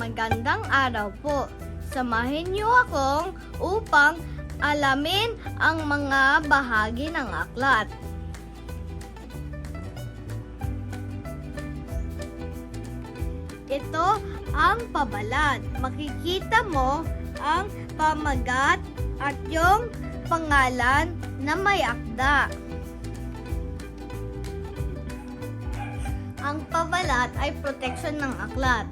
Magandang araw po. Samahin niyo akong upang alamin ang mga bahagi ng aklat. Ito ang pabalat. Makikita mo ang pamagat at yung pangalan na may akda. Ang pabalat ay protection ng aklat.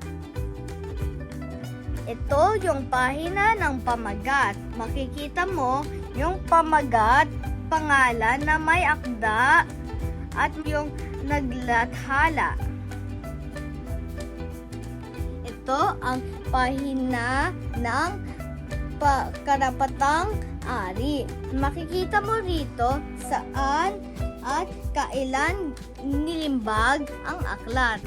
Ito yung pahina ng pamagat. Makikita mo yung pamagat, pangalan na may akda at yung naglathala. Ito ang pahina ng pa- karapatang ari. Makikita mo rito saan at kailan nilimbag ang aklat.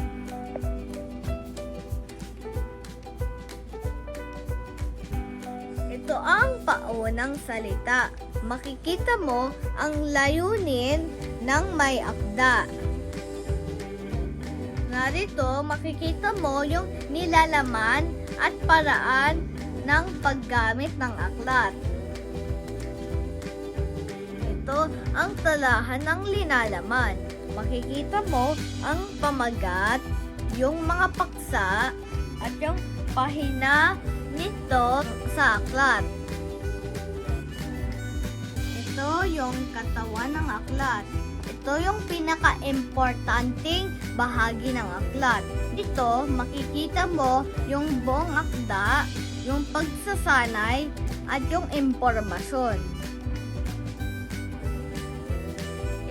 Ito ang paunang salita. Makikita mo ang layunin ng may akda. Narito, makikita mo yung nilalaman at paraan ng paggamit ng aklat. Ito ang talahan ng linalaman. Makikita mo ang pamagat, yung mga paksa, at yung pahina nito sa aklat. Ito yung katawan ng aklat. Ito yung pinaka-importanting bahagi ng aklat. Dito, makikita mo yung buong akda, yung pagsasanay, at yung impormasyon.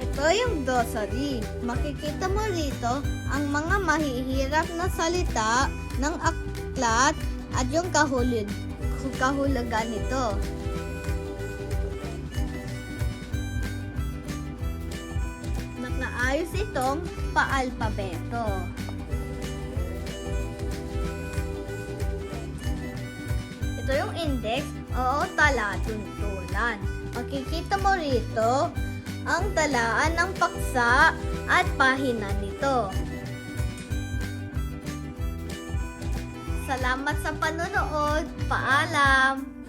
Ito yung glossary. Makikita mo rito ang mga mahihirap na salita ng aklat at yung kahulid, kahulugan nito. Nakaayos itong paalpabeto. Ito yung index o talatuntunan. Makikita mo rito ang talaan ng paksa at pahina nito. Salamat sa panonood. Paalam!